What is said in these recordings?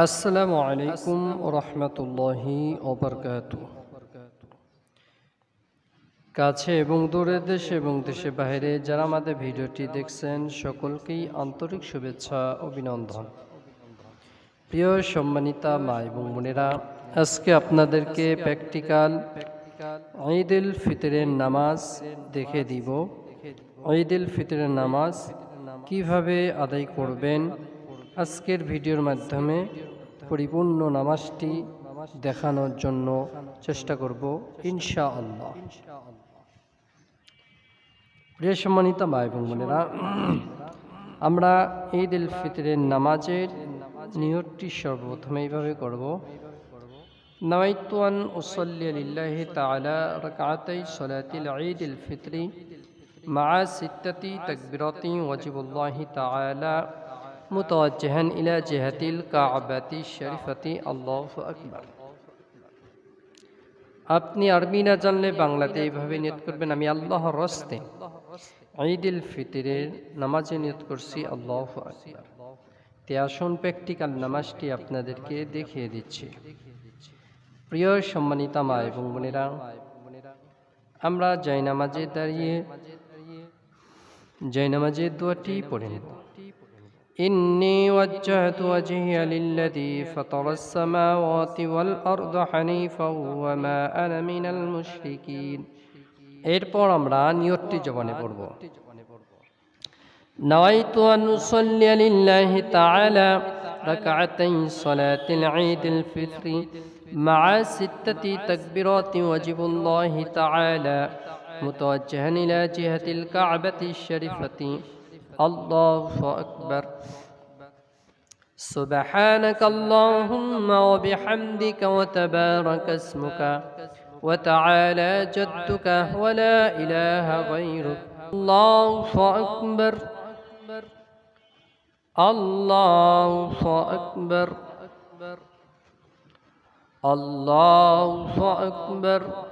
আসসালামু আলাইকুম রহমতুল্লাহি ওবরকাত। কাছে এবং দূরের দেশে এবং দেশে বাইরে যারা আমাদের ভিডিওটি দেখছেন, সকলকেই আন্তরিক শুভেচ্ছা, অভিনন্দন। প্রিয় সম্মানিতা মা এবং বোনেরা, আজকে আপনাদেরকে প্র্যাকটিক্যাল ঈদ উল ফিতরের নামাজ দেখে দিব। ঈদ উল ফিতরের নামাজ কীভাবে আদায় করবেন আজকের ভিডিওর মাধ্যমে পরিপূর্ণ নামাজটি দেখানোর জন্য চেষ্টা করব ইনশা আল্লাহ প্রিয় সম্মানিত মা এবং বোনেরা, আমরা ঈদ উল ফিতরের নামাজের নিয়তটি সর্বপ্রথমে এইভাবে করব। নওয়াইতুয়ান উসল্লি লিল্লাহি তাআলা রাকাতাই সালাতিল ঈদ উল ফিতরি মা সিত্তাতি তাকবিরাতি ওয়াজিবুল্লাহি তাআলা মুতাওয়াজ্জিহান ইলা জিহাতিল কাবাতি শরীফাতি আল্লাহু আকবার আপনি আরবি না জানলে বাংলাতে এইভাবে নিয়ত করবেন, আমি আল্লাহর রস্তে ঈদ উল ফিতরের নামাজে নিয়ত করছি। আল্লাহ তে আসুন, প্র্যাকটিক্যাল নামাজটি আপনাদেরকে দেখিয়ে দিচ্ছি। প্রিয় সম্মানিতা মা এবং বোনেরা, আমরা জয় নামাজে দাঁড়িয়ে জয় নামাজের দোয়াটি পড়ে নেব إني وجهت وجهي للذي فطر السماوات والأرض حنيفا وما أنا من المشركين এরপর আমরা নিয়তটি জবানে পড়ব نويت أن أصلي لله تعالى ركعتي صلاة العيد الفطر مع ستة تكبيرات وجب الله تعالى متوجها إلى جهة الكعبة الشريفة الله أكبر. سبحانك اللهم وبحمدك وتبارك اسمك وتعالى جدك ولا إله غيرك. الله أكبر. الله أكبر. الله أكبر.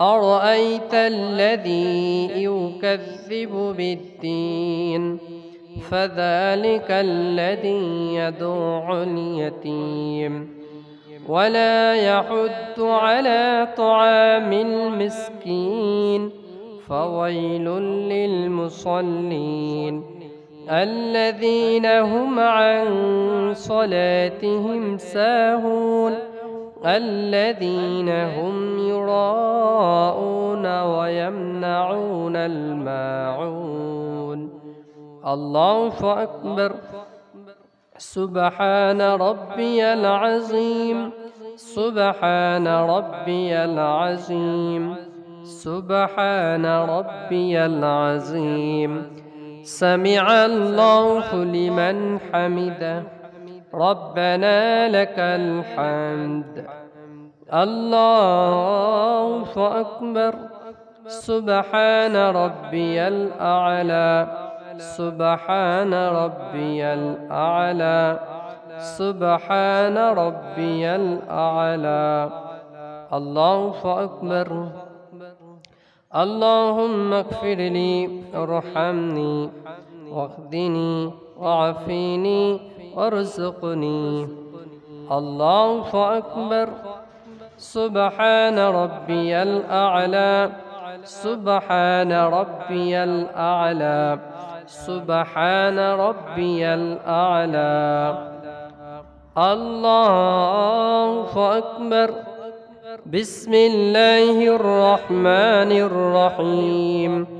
أرأيت الذي يكذب بالدين فذلك الذي يدعو اليتيم ولا يحد على طعام المسكين فويل للمصلين الذين هم عن صلاتهم ساهون الذين هم يراءون ويمنعون الماعون. الله أكبر. سبحان ربي العظيم. سبحان ربي العظيم. سبحان ربي العظيم. سمع الله لمن حمده. ربنا لك الحمد. الله أكبر. سبحان ربي الأعلى. سبحان ربي الأعلى. سبحان ربي الأعلى. الله أكبر. اللهم اغفر لي ارحمني واهدني وعافيني وارزقني. الله أكبر. سبحان ربي الأعلى. سبحان ربي الأعلى. سبحان ربي الأعلى. الله أكبر. بسم الله الرحمن الرحيم.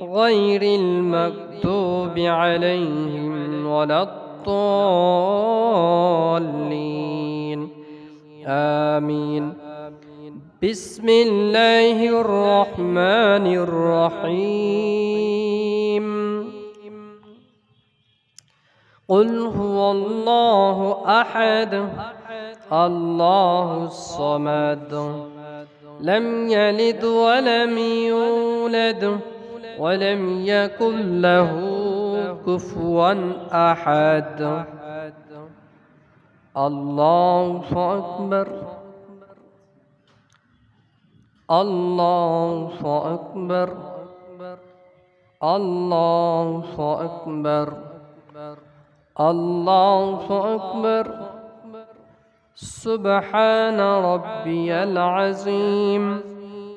غير المكتوب عليهم ولا الضالين. آمين. بسم الله الرحمن الرحيم. قل هو الله أحد. الله الصمد. لم يلد ولم يولد. ولم يكن له كفوا أحد. الله أكبر. الله أكبر. الله أكبر. الله أكبر. سبحان ربي العظيم.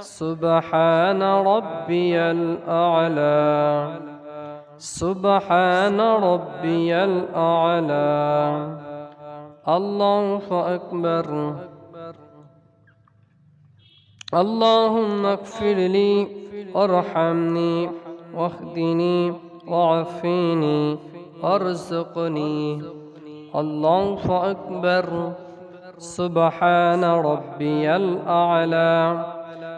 سبحان ربي الأعلى. سبحان ربي الأعلى. الله أكبر. اللهم اغفر لي وارحمني واهدني وعافيني وارزقني. الله أكبر. سبحان ربي الأعلى.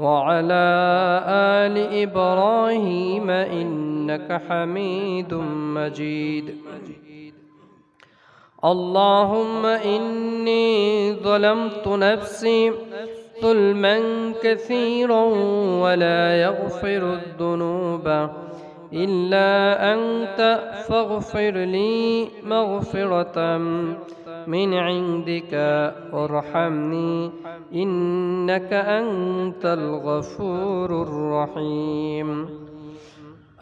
وعلى آل إبراهيم إنك حميد مجيد. اللهم إني ظلمت نفسي ظلما كثيرا ولا يغفر الذنوب. إلا أنت فاغفر لي مغفرة من عندك. وارحمني إنك أنت الغفور الرحيم.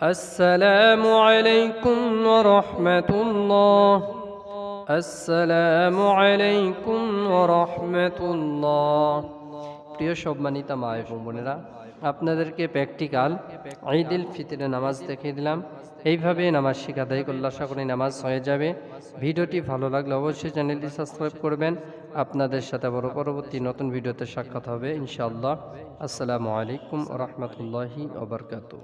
السلام عليكم ورحمة الله. السلام عليكم ورحمة الله. প্রিয় সম্মানিতা মা এবং বোনেরা, আপনাদেরকে প্র্যাকটিক্যাল ঈদ ফিতরে নামাজ দেখিয়ে দিলাম। এইভাবে নামাজ শিখা দেয় করলে আশা করি নামাজ হয়ে যাবে। ভিডিওটি ভালো লাগলে অবশ্যই চ্যানেলটি সাবস্ক্রাইব করবেন। আপনাদের সাথে বড় পরবর্তী নতুন ভিডিওতে সাক্ষাৎ হবে, ইনশাআল্লাহ। আসসালামু আলাইকুম রহমতুল্লাহি ওবরকাতু